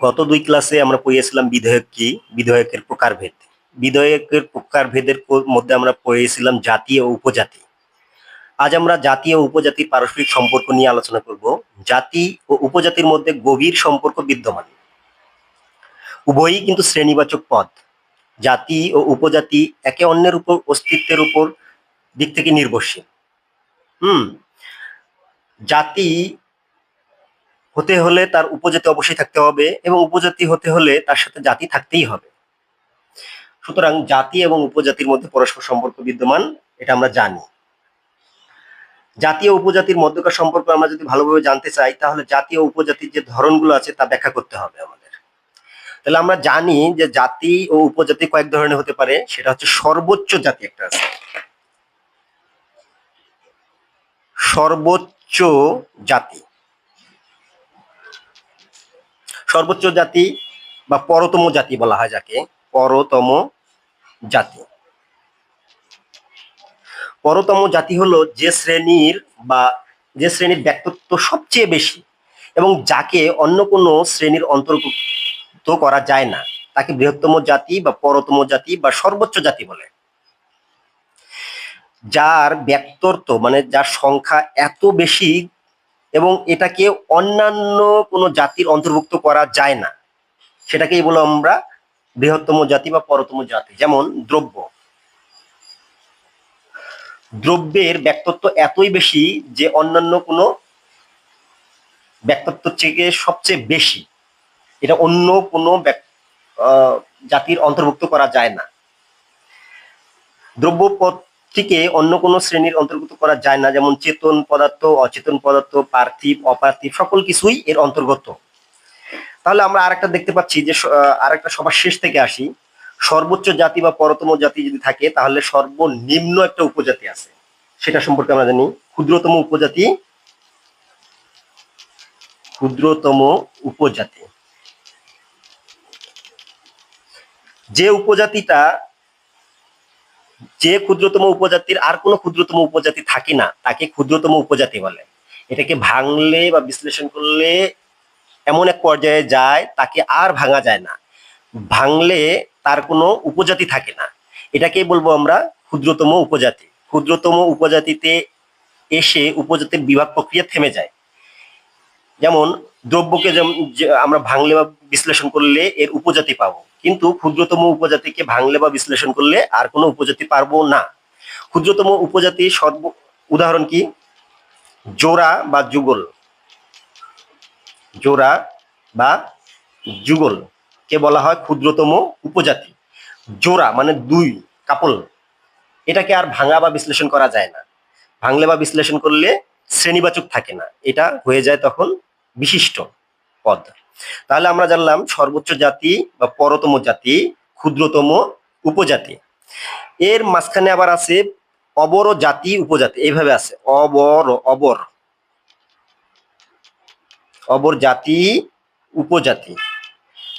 গত দুই ক্লাসে আমরা পড়িয়েছিলাম বিধেয়ক কি? বিধেয়কের প্রকারভেদ। বিধেয়কের প্রকারভেদের মধ্যে আমরা পড়িয়েছিলাম জাতি ও উপজাতি। আজ আমরা জাতি ও উপজাতির পারস্পরিক সম্পর্ক নিয়ে আলোচনা করব। জাতি ও উপজাতির মধ্যে গভীর সম্পর্ক বিদ্যমান। উভয়ই কিন্তু শ্রেণীবাচক পদ। জাতি ও উপজাতি একে অন্যের উপর অস্তিত্বের উপর দিক থেকে নির্ভরশীল। হুম। জাতি হতে হলে তার উপজাতি অবশ্যই থাকতে হবে এবং উপজাতি হতে হলে তার সাথে জাতি থাকতেই হবে। সুতরাং জাতি এবং উপজাতির মধ্যে পরস্পর সম্পর্ক বিদ্যমান, এটা আমরা জানি। জাতীয় উপজাতির মধ্যকার সম্পর্ক আমরা যদি ভালোভাবে জানতে চাই, তাহলে জাতীয় উপজাতির যে ধরনগুলো আছে তা ব্যাখ্যা করতে হবে আমাদের। তাহলে আমরা জানি যে জাতি ও উপজাতি কয়েক ধরনের হতে পারে, সেটা হচ্ছে সর্বোচ্চ জাতি একটা আছে। সর্বোচ্চ জাতি। সর্বোচ্চ জাতি বা পরতম জাতি বলা হয় যাকে, পরতম জাতি। পরতম জাতি হলো যে শ্রেণির বা যে শ্রেণির ব্যক্তিত্ব সবচেয়ে বেশি এবং যাকে অন্য কোনো শ্রেণির অন্তর্ভুক্ত করা যায় না, তাকে বৃহত্তম জাতি বা পরতম জাতি বা সর্বোচ্চ জাতি বলে। যার ব্যক্তত্ব মানে যার সংখ্যা এত বেশি এবং এটাকে অন্যান্য কোনো জাতির অন্তর্ভুক্ত করা যায় না। সেটাকেই বলো আমরা বৃহত্তম জাতি বা পরতম জাতি, যেমন দ্রব্য। দ্রব্যের ব্যক্তিত্ব এতই বেশি যে অন্যান্য কোনো ব্যক্তিত্ব থেকে সবচেয়ে বেশি। এটা অন্য কোনো জাতির অন্তর্ভুক্ত করা যায় না। দ্রব্য পদটিকে অন্য কোনো শ্রেণির অন্তর্গত করা যায় না, যেমন চেতন পদার্থ, অচেতন পদার্থ, পার্থিব, অপার্থিব, সকল কিছুই এর অন্তর্গত তাহলে আমরা আরেকটা দেখতে পাচ্ছি যে আরেকটা সবার শেষ থেকে আসি। সর্বোচ্চ জাতি বা পরতম জাতি যদি থাকে, তাহলে সর্বনিম্ন একটা উপজাতি আছে। সেটা সম্পর্কে আমরা জানি। ক্ষুদ্রতম উপজাতি ক্ষুদ্রতম উপজাতি। যে উপজাতিটা যে ক্ষুদ্রতম উপজাতির আর কোনো ক্ষুদ্রতম উপজাতি থাকে না, তাকে ক্ষুদ্রতম উপজাতি বলে। এটাকে ভাঙলে বা বিশ্লেষণ করলে এমন এক পর্যায়ে যায়, তাকে আর ভাঙা যায় না। ভাঙলে তার কোনো উপজাতি থাকে না। এটাকেই বলব আমরা ক্ষুদ্রতম উপজাতি। ক্ষুদ্রতম উপজাতিতে এসে উপজাতির বিভাগ প্রক্রিয়া থেমে যায়। যেমন দ্রব্যকে যেম- যে আমরা ভাঙলে বা বিশ্লেষণ করলে এর উপজাতি পাবো। কিন্তু ক্ষুদ্রতম উপজাতিকে ভাঙলে বা বিশ্লেষণ করলে আর কোনো উপজাতি পারব না। ক্ষুদ্রতম উপজাতি সর্ব, উদাহরণ কি? জোড়া বা যুগল। জোড়া বা যুগল কে বলা হয়? ক্ষুদ্রতম উপজাতি। জোড়া মানে দুই, কাপল। এটাকে আর ভাঙা বা বিশ্লেষণ করা যায় না। ভাঙলে বা বিশ্লেষণ করলে শ্রেণীবাচক থাকে না। এটা হয়ে যায় তখন বিশিষ্ট পদ। তাহলে আমরা জানলাম সর্বোচ্চ জাতি বা পরতম জাতি, ক্ষুদ্রতম উপজাতি। এর মাঝখানে আবার আছে অবর জাতি, উপজাতি, এইভাবে আছে। অবর অবর। অবর জাতি, উপজাতি।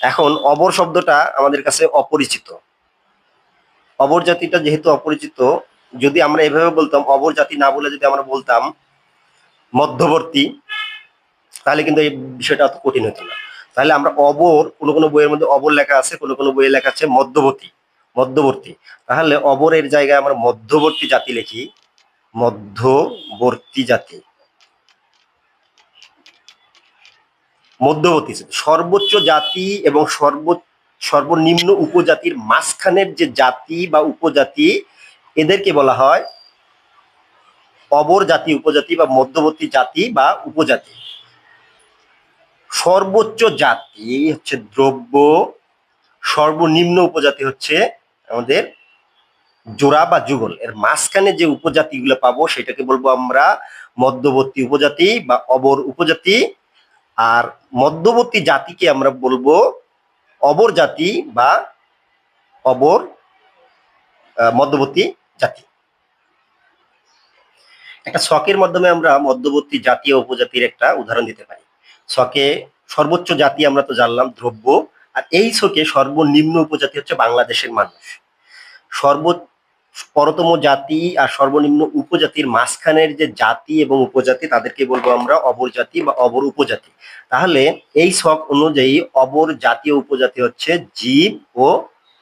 এখন অবর শব্দটা আমাদের কাছে অপরিচিত। অবর জাতিটা যেহেতু অপরিচিত, যদি আমরা এভাবে বলতাম, অবর জাতি না বলে যদি আমরা বলতাম, মধ্যবর্তী তাহলে কিন্তু এই বিষয়টা অত কঠিন হতো না। তাহলে আমরা অবর, কোনো কোনো বইয়ের মধ্যে অবর লেখা আছে, কোনো কোনো বইয়ে লেখা আছে মধ্যবর্তী মধ্যবর্তী। তাহলে অবরের জায়গায় আমরা মধ্যবর্তী জাতি লিখি, মধ্যবর্তী জাতি। মধ্যবর্তী সর্বোচ্চ জাতি এবং সর্ব, সর্বনিম্ন উপজাতির মাঝখানের যে জাতি বা উপজাতি, এদেরকে বলা হয় অবর জাতি, উপজাতি বা মধ্যবর্তী জাতি বা উপজাতি। সর্বোচ্চ জাতি হচ্ছে দ্রব্য, সর্বনিম্ন উপজাতি হচ্ছে আমাদের জোড়া বা যুগল। এর মাঝখানে যে উপজাতিগুলো পাবো, সেটাকে বলব আমরা মধ্যবর্তী উপজাতি বা অবর উপজাতি। আর মধ্যবর্তী জাতিকে আমরা বলব অবর জাতি বা অবর মধ্যবর্তী জাতি। একটা শখের মাধ্যমে আমরা মধ্যবর্তী জাতীয় উপজাতির একটা উদাহরণ দিতে পারি। ছকে সর্বোচ্চ জাতি আমরা তো জানলাম, দ্রব্য। আর এই শোকে সর্বনিম্ন উপজাতি হচ্ছে বাংলাদেশের মানুষ। সর্ব পরতম জাতি আর সর্বনিম্ন উপজাতির মাঝখানের যে জাতি এবং উপজাতি, তাদেরকে বলব আমরা অবর জাতি বা অবর উপজাতি। তাহলে এই শখ অনুযায়ী অবর জাতীয় উপজাতি হচ্ছে জীব ও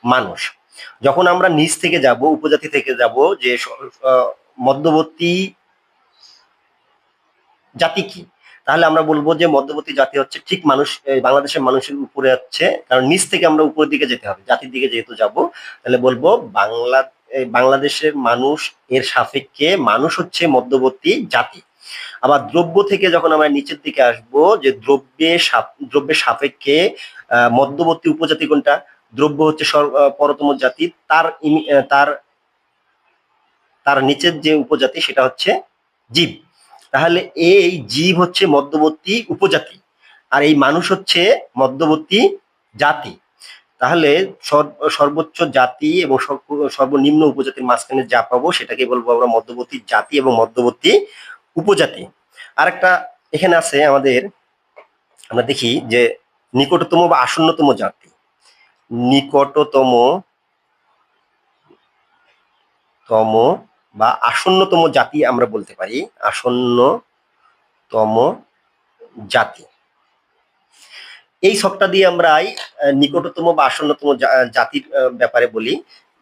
মানুষ। যখন আমরা নিচ থেকে যাব, উপজাতি থেকে যাব, যে মধ্যবর্তী জাতি কি? তাহলে আমরা বলব যে মধ্যবর্তী জাতি হচ্ছে ঠিক মানুষ বাংলাদেশের মানুষের উপরে হচ্ছে কারণ নিচ থেকে আমরা উপরের দিকে যেতে হবে, জাতির দিকে যেহেতু যাব। তাহলে বলব বাংলা বাংলাদেশের মানুষ, এর সাপেক্ষে মানুষ হচ্ছে মধ্যবর্তী জাতি। আবার দ্রব্য থেকে যখন আমরা নিচের দিকে আসব, যে দ্রব্যে দ্রব্যের সাপেক্ষে মধ্যবর্তী উপজাতি কোনটা? দ্রব্য হচ্ছে পরতম জাতি। তার তার তার নিচের যে উপজাতি সেটা হচ্ছে জীব। তাহলে এই জীব হচ্ছে মধ্যবর্তী উপজাতি আর এই মানুষ হচ্ছে মধ্যবর্তী জাতি। তাহলে সর- সর্বোচ্চ জাতি এবং সর্ব- সর্বনিম্ন উপজাতির মাঝখানে যা পাবো সেটাকে বলব আমরা মধ্যবর্তী জাতি এবং মধ্যবর্তী উপজাতি। আর একটা এখানে আছে আমাদের, আমরা দেখি যে নিকটতম বা আসন্নতম জাতি। নিকটতম তম বা আসন্নতম জাতি আমরা বলতে পারি, আসন্নতম জাতি। এই শখটা দিয়ে আমরা নিকটতম বা আসন্নতম জাতির ব্যাপারে বলি।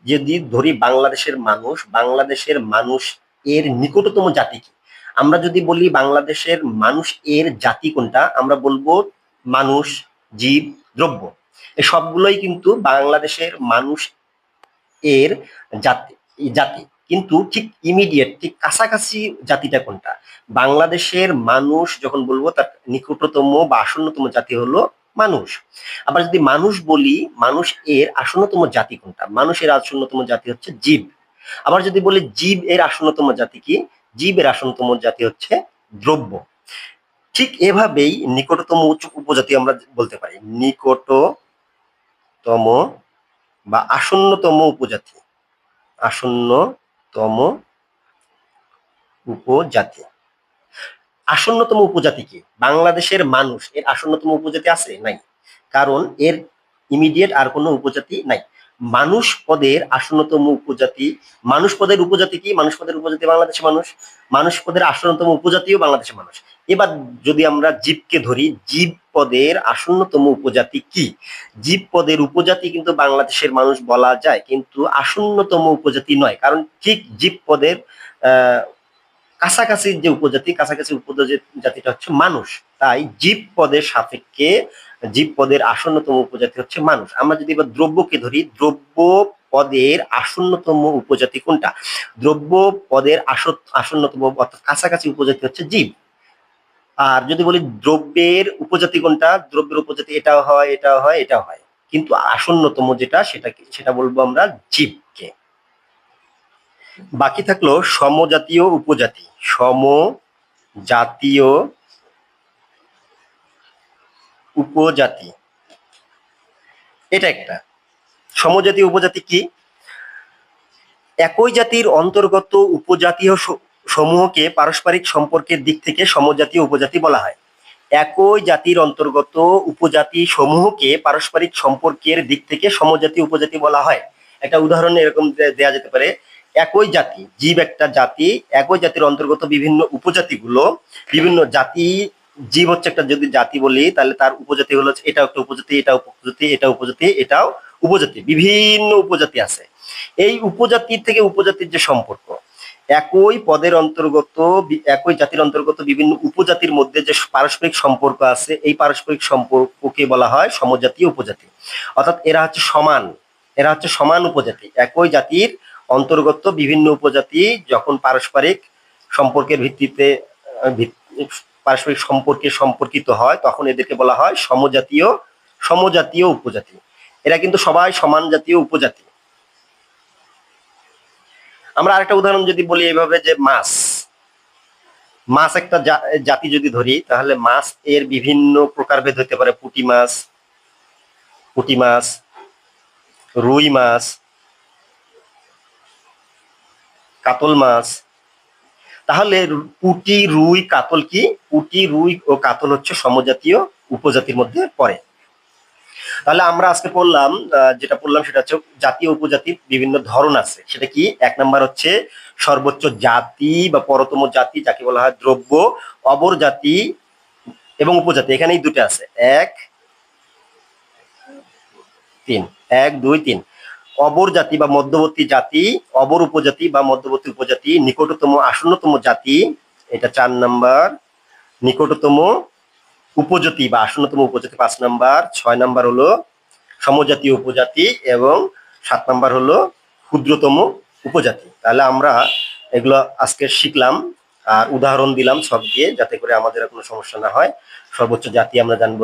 যদি ধরি বাংলাদেশের মানুষ বাংলাদেশের মানুষ এর নিকটতম জাতি কি? আমরা যদি বলি বাংলাদেশের মানুষ এর জাতি কোনটা, আমরা বলব মানুষ, জীব, দ্রব্য। এই সবগুলোই কিন্তু বাংলাদেশের মানুষ এর জাতি জাতি। কিন্তু ঠিক ইমিডিয়েট ঠিক কাছাকাছি জাতিটা কোনটা? বাংলাদেশের মানুষ যখন বলব তার নিকটতম বা আসন্নতম জাতি হলো মানুষ। আবার যদি মানুষ বলি, মানুষ এর আসন্নতম জাতি কোনটা? মানুষের আসন্নতম জাতি হচ্ছে জীব। আবার যদি বলি জীব এর আসন্নতম জাতি কি? জীবের আসন্নতম জাতি হচ্ছে দ্রব্য। ঠিক এভাবেই নিকটতম উচ্চ উপজাতি আমরা বলতে পারি। নিকটতম বা আসন্নতম উপজাতি। আসন্নতম উপজাতি। আসন্নতম উপজাতি কি? বাংলাদেশের মানুষ এর আসন্নতম উপজাতি আছে? নাই। কারণ এর ইমিডিয়েট আর কোনো উপজাতি নাই। মানুষ পদের আসন্নতম উপজাতি, মানুষ পদের উপজাতি কি? মানুষ পদের উপজাতি বাংলাদেশের মানুষ মানুষ পদের আসন্নতম উপজাতিও বাংলাদেশের মানুষ। এবার যদি আমরা জীবকে ধরি, জীব পদের আসন্নতম উপজাতি কি? জীব পদের উপজাতি কিন্তু বাংলাদেশের মানুষ বলা যায়, কিন্তু আসন্নতম উপজাতি নয়, কারণ ঠিক জীব পদের কাছাকাছি যে উপজাতি, কাছাকাছি উপজাতিটা হচ্ছে মানুষ। তাই জীব পদের সাপেক্ষে জীব পদের আসন্নতম উপজাতি হচ্ছে মানুষ। আমরা যদি এবার দ্রব্যকে ধরি দ্রব্য পদের আসন্নতম উপজাতি কোনটা? দ্রব্য পদের আসন্নতম অর্থাৎ কাছাকাছি উপজাতি হচ্ছে জীব। আর যদি বলি দ্রব্যের উপজাতি কোনটা? দ্রব্যের উপজাতি এটাও হয় এটাও হয় এটাও হয়। কিন্তু আসন্নতম যেটা সেটা? সেটা বলব আমরা জীবকে। বাকি থাকল সমজাতীয় উপজাতি। সমজাতীয় উপজাতি। এটা একটা। সমজাতীয় উপজাতি কি? একই জাতির অন্তর্গত উপজাতীয় সমূহকে পারস্পরিক সম্পর্কের দিক থেকে সমজাতীয় উপজাতি বলা হয়। একই জাতির অন্তর্গত উপজাতি সমূহকে পারস্পরিক সম্পর্কের দিক থেকে সমজাতীয় উপজাতি বলা হয়। একটা উদাহরণ এরকম দেয়া যেতে পারে। একই জাতি, জীব একটা জাতি, একই জাতির অন্তর্গত বিভিন্ন উপজাতিগুলো বিভিন্ন জাতি জীব হচ্ছে একটা যদি জাতি বলি, তাহলে তার উপজাতি হলো এটাও একটা উপজাতি এটা উপজাতি এটা উপজাতি, এটাও উপজাতি, বিভিন্ন উপজাতি আছে। এই উপজাতির থেকে উপজাতির যে সম্পর্ক, একই পদের অন্তর্গত একই জাতির অন্তর্গত বিভিন্ন উপজাতির মধ্যে যে পারস্পরিক সম্পর্ক আছে, এই পারস্পরিক সম্পর্ককে বলা হয় সমজাতীয় উপজাতি। অর্থাৎ এরা হচ্ছে সমান, এরা হচ্ছে সমান উপজাতি। একই জাতির অন্তর্গত বিভিন্ন উপজাতি যখন পারস্পরিক সম্পর্কের ভিত্তিতে পারস্পরিক সম্পর্কে সম্পর্কিত হয়, তখন এদেরকে বলা হয় সমজাতীয় সমজাতীয় উপজাতি। এরা কিন্তু সবাই সমান জাতীয় উপজাতি। আমরা আরেকটা উদাহরণ যদি বলি এইভাবে যে মাছ। মাছ একটা জাতি যদি ধরি, তাহলে মাছ এর বিভিন্ন প্রকারভেদ হতে পারে। পুটি মাছ পুটি মাছ, রুই মাছ, কাতল মাছ তাহলে পুঁটি রুই, কাতল কি? পুঁটি রুই ও কাতল হচ্ছে সমজাতীয় উপজাতির মধ্যে পড়ে। তাহলে আমরা আজকে পড়লাম যেটা পড়লাম সেটা হচ্ছে জাতীয় উপজাতির বিভিন্ন ধরন আছে। সেটা কি? এক নাম্বার হচ্ছে সর্বোচ্চ জাতি বা পরতম জাতি, যাকে বলা হয় দ্রব্য, অবর জাতি এবং উপজাতি। এখানেই দুটো আছে। এক, তিন। এক, দুই, তিন। অবর জাতি বা মধ্যবর্তী জাতি, অবর উপজাতি বা মধ্যবর্তী উপজাতি, নিকটতম আসন্নতম জাতি, এটা চার নাম্বার। নিকটতম উপজাতি বা আসন্নতম উপজাতি পাঁচ নাম্বার। ছয় নাম্বার হলো সমজাতীয় উপজাতি এবং সাত নাম্বার হলো ক্ষুদ্রতম উপজাতি। তাহলে আমরা এগুলো আজকে শিখলাম আর উদাহরণ দিলাম সব দিয়ে যাতে করে আমাদের কোনো সমস্যা না হয়। সর্বোচ্চ জাতি আমরা জানব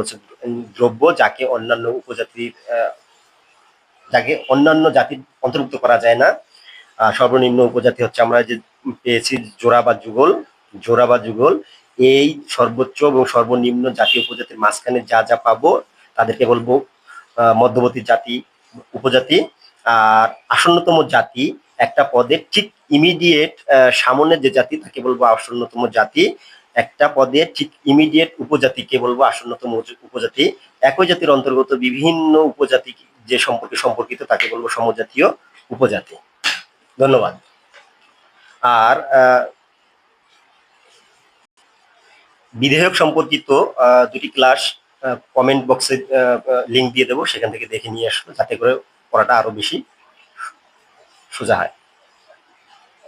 দ্রব্য, যাকে অন্যান্য উপজাতির যাকে অন্যান্য জাতির অন্তর্ভুক্ত করা যায় না। সর্বনিম্ন উপজাতি হচ্ছে আমরা যে পেয়েছি জোড়া বা যুগল। জোড়া বা যুগল, এই সর্বোচ্চ এবং সর্বনিম্ন জাতীয় উপজাতির মাঝখানে যা যা পাবো তাদেরকে বলব মধ্যবর্তী জাতি, উপজাতি। আর আসন্নতম জাতি একটা পদের ঠিক ইমিডিয়েট সামনের যে জাতি তাকে বলব আসন্নতম জাতি। একটা পদে ঠিক ইমিডিয়েট উপজাতিকে বলব আসন্নতম উপজাতি। একই জাতির অন্তর্গত বিভিন্ন উপজাতি যে সম্পর্কে সম্পর্কিত তাকে বলব সমজাতীয় উপজাতি। ধন্যবাদ। আর বিধেয়ক সম্পর্কিত দুটি ক্লাস কমেন্ট বক্সে লিংক দিয়ে দেবো, সেখান থেকে দেখে নিয়ে আসব, যাতে করে পড়াটা আরও বেশি সোজা হয়।